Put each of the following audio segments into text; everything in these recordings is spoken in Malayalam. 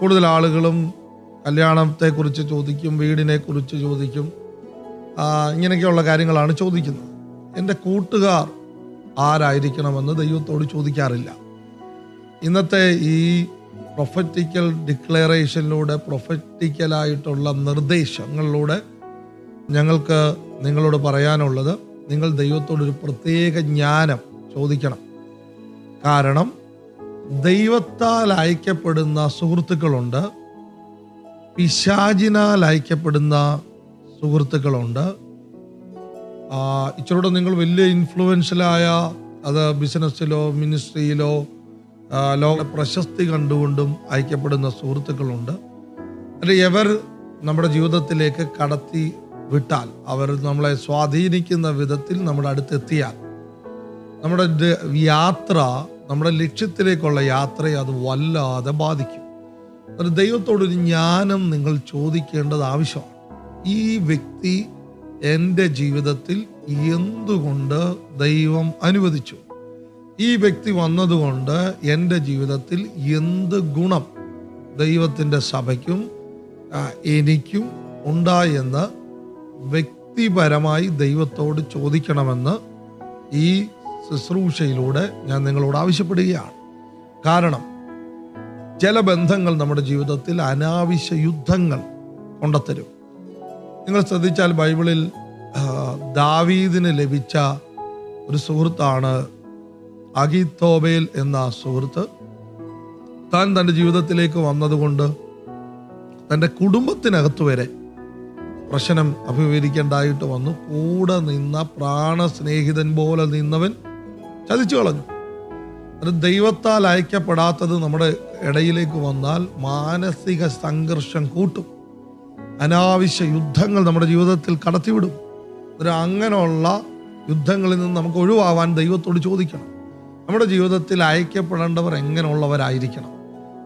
കൂടുതൽ ആളുകളും കല്യാണത്തെക്കുറിച്ച് ചോദിക്കും വീടിനെ കുറിച്ച് ചോദിക്കും ഇങ്ങനെയൊക്കെയുള്ള കാര്യങ്ങളാണ് ചോദിക്കുന്നത്. എന്റെ കൂട്ടുകാർ ആരായിരിക്കണമെന്ന് ദൈവത്തോട് ചോദിക്കാറില്ല. ഇന്നത്തെ ഈ പ്രൊഫറ്റിക്കൽ ഡിക്ലറേഷനിലൂടെ പ്രൊഫറ്റിക്കലായിട്ടുള്ള നിർദ്ദേശങ്ങളിലൂടെ ഞങ്ങൾക്ക് നിങ്ങളോട് പറയാനുള്ളത് നിങ്ങൾ ദൈവത്തോടൊരു പ്രത്യേക ജ്ഞാനം ചോദിക്കണം. കാരണം ദൈവത്താൽ അയക്കപ്പെടുന്ന സുഹൃത്തുക്കളുണ്ട്. പിശാചിനാൽ അയക്കപ്പെടുന്ന സുഹൃത്തുക്കളുണ്ട്. ഇച്ചിരൂടെ നിങ്ങൾ വലിയ ഇൻഫ്ലുവൻഷ്യലായ അത് ബിസിനസ്സിലോ മിനിസ്ട്രിയിലോ ലോക പ്രശസ്തി കണ്ടുകൊണ്ടും അയക്കപ്പെടുന്ന സുഹൃത്തുക്കളുണ്ട്. അല്ലെ എവർ നമ്മുടെ ജീവിതത്തിലേക്ക് കടത്തി വിട്ടാൽ അവർ നമ്മളെ സ്വാധീനിക്കുന്ന വിധത്തിൽ നമ്മുടെ അടുത്തെത്തിയാൽ നമ്മുടെ യാത്ര നമ്മുടെ ലക്ഷ്യത്തിലേക്കുള്ള യാത്രയെ അത് വല്ലാതെ ബാധിക്കും. ഒരു ദൈവത്തോടൊരു ജ്ഞാനം നിങ്ങൾ ചോദിക്കേണ്ടത് ആവശ്യമാണ്. ഈ വ്യക്തി എന്റെ ജീവിതത്തിൽ എന്തുകൊണ്ട് ദൈവം അനുവദിച്ചു? ഈ വ്യക്തി വന്നതുകൊണ്ട് എന്റെ ജീവിതത്തിൽ എന്ത് ഗുണം ദൈവത്തിന്റെ സഭയ്ക്കും എനിക്കും ഉണ്ടായെന്ന് വ്യക്തിപരമായി ദൈവത്തോട് ചോദിക്കണമെന്ന് ഈ ശുശ്രൂഷയിലൂടെ ഞാൻ നിങ്ങളോട് ആവശ്യപ്പെടുകയാണ്. കാരണം ചില ബന്ധങ്ങൾ നമ്മുടെ ജീവിതത്തിൽ അനാവശ്യ യുദ്ധങ്ങൾ കൊണ്ടുത്തരും. നിങ്ങൾ ശ്രദ്ധിച്ചാൽ ബൈബിളിൽ ദാവീദിന് ലഭിച്ച ഒരു സുഹൃത്താണ് അഗിത്തോബേൽ എന്ന സുഹൃത്ത്. താൻ തന്റെ ജീവിതത്തിലേക്ക് വന്നതുകൊണ്ട് തന്റെ കുടുംബത്തിനകത്ത് വരെ പ്രശ്നം അഭിമുഖീകരിക്കേണ്ടതായിട്ട് വന്നു. കൂടെ നിന്ന പ്രാണസ്നേഹിതൻ പോലെ നിന്നവൻ ചതിച്ചു കളഞ്ഞു. അത് ദൈവത്താൽ അയക്കപ്പെടാത്തത് നമ്മുടെ ഇടയിലേക്ക് വന്നാൽ മാനസിക സംഘർഷം കൂട്ടും. അനാവശ്യ യുദ്ധങ്ങൾ നമ്മുടെ ജീവിതത്തിൽ കടത്തിവിടും. ഒരു അങ്ങനെയുള്ള യുദ്ധങ്ങളിൽ നിന്ന് നമുക്ക് ഒഴിവാവാൻ ദൈവത്തോട് ചോദിക്കണം. നമ്മുടെ ജീവിതത്തിൽ അയക്കപ്പെടേണ്ടവർ എങ്ങനെയുള്ളവരായിരിക്കണം?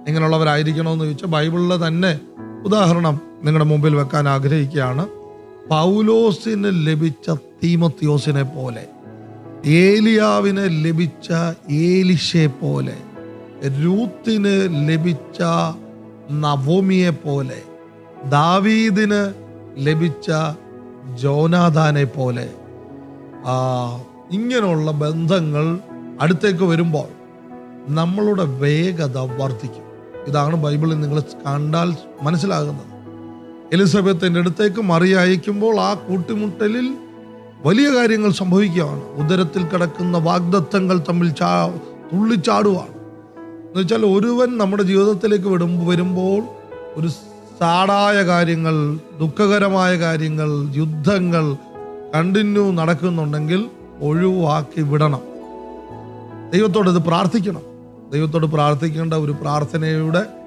എങ്ങനെയുള്ളവരായിരിക്കണമെന്ന് ചോദിച്ചാൽ ബൈബിളിൽ തന്നെ ഉദാഹരണം നിങ്ങളുടെ മുമ്പിൽ വെക്കാൻ ആഗ്രഹിക്കുകയാണ്. പൗലോസിന് ലഭിച്ച തീമത്യോസിനെ പോലെ ഏലിയാവിന് ലഭിച്ച ഏലിഷെ പോലെ രൂത്തിന് ലഭിച്ച നവോമിയെ പോലെ ദാവീദിന് ലഭിച്ച ജോനാഥാനെ പോലെ ഇങ്ങനെയുള്ള ബന്ധങ്ങൾ അടുത്തേക്ക് വരുമ്പോൾ നമ്മളുടെ വേഗത വർദ്ധിക്കും. ഇതാണ് ബൈബിളിൽ നിങ്ങൾ കണ്ടാൽ മനസ്സിലാകുന്നത്. എലിസബത്തിന്റെ അടുത്തേക്ക് മറിയയക്കുമ്പോൾ ആ കൂട്ടിമുട്ടലിൽ വലിയ കാര്യങ്ങൾ സംഭവിക്കുകയാണ്. ഉദരത്തിൽ കിടക്കുന്ന വാഗ്ദത്തങ്ങൾ തമ്മിൽ ചാ തുള്ളിച്ചാടുവാണ്. എന്നുവെച്ചാൽ ഒരുവൻ നമ്മുടെ ജീവിതത്തിലേക്ക് വിടും വരുമ്പോൾ ഒരു സാടായ കാര്യങ്ങൾ ദുഃഖകരമായ കാര്യങ്ങൾ യുദ്ധങ്ങൾ കണ്ടിന്യൂ നടക്കുന്നുണ്ടെങ്കിൽ ഒഴിവാക്കി വിടണം. ദൈവത്തോട് ഇത് പ്രാർത്ഥിക്കണം. ദൈവത്തോട് പ്രാർത്ഥിക്കേണ്ട ഒരു പ്രാർത്ഥനയുടെ